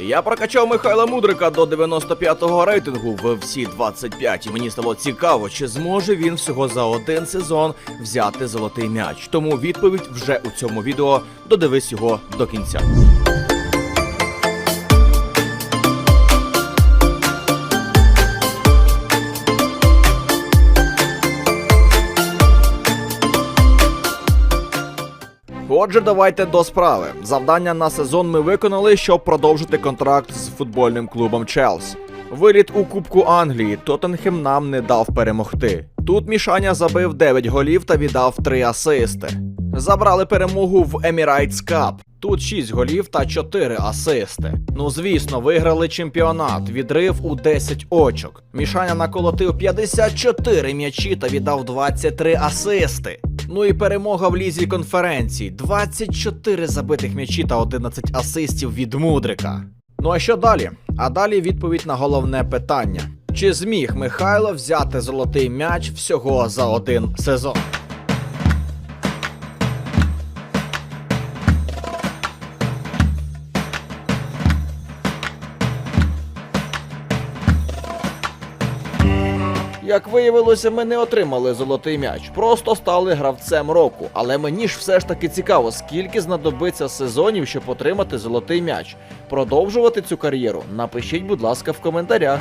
Я прокачав Михайла Мудрика до 95-го рейтингу в всі 25, і мені стало цікаво, чи зможе він всього за один сезон взяти золотий м'яч. Тому відповідь вже у цьому відео. Додивись його до кінця. Отже, давайте до справи. Завдання на сезон ми виконали, щоб продовжити контракт з футбольним клубом Челсі. Виліт у Кубку Англії Тоттенхем нам не дав перемогти. Тут Мішаня забив 9 голів та віддав 3 асисти. Забрали перемогу в Emirates Cup. Тут 6 голів та 4 асисти. Ну звісно, виграли чемпіонат. Відрив у 10 очок. Мішаня наколотив 54 м'ячі та віддав 23 асисти. Ну і перемога в лізі конференції. 24 забитих м'ячі та 11 асистів від Мудрика. Ну а що далі? А далі відповідь на головне питання: чи зміг Михайло взяти золотий м'яч всього за один сезон? Як виявилося, ми не отримали золотий м'яч, просто стали гравцем року. Але мені ж все ж таки цікаво, скільки знадобиться сезонів, щоб отримати золотий м'яч. Продовжувати цю кар'єру? Напишіть, будь ласка, в коментарях.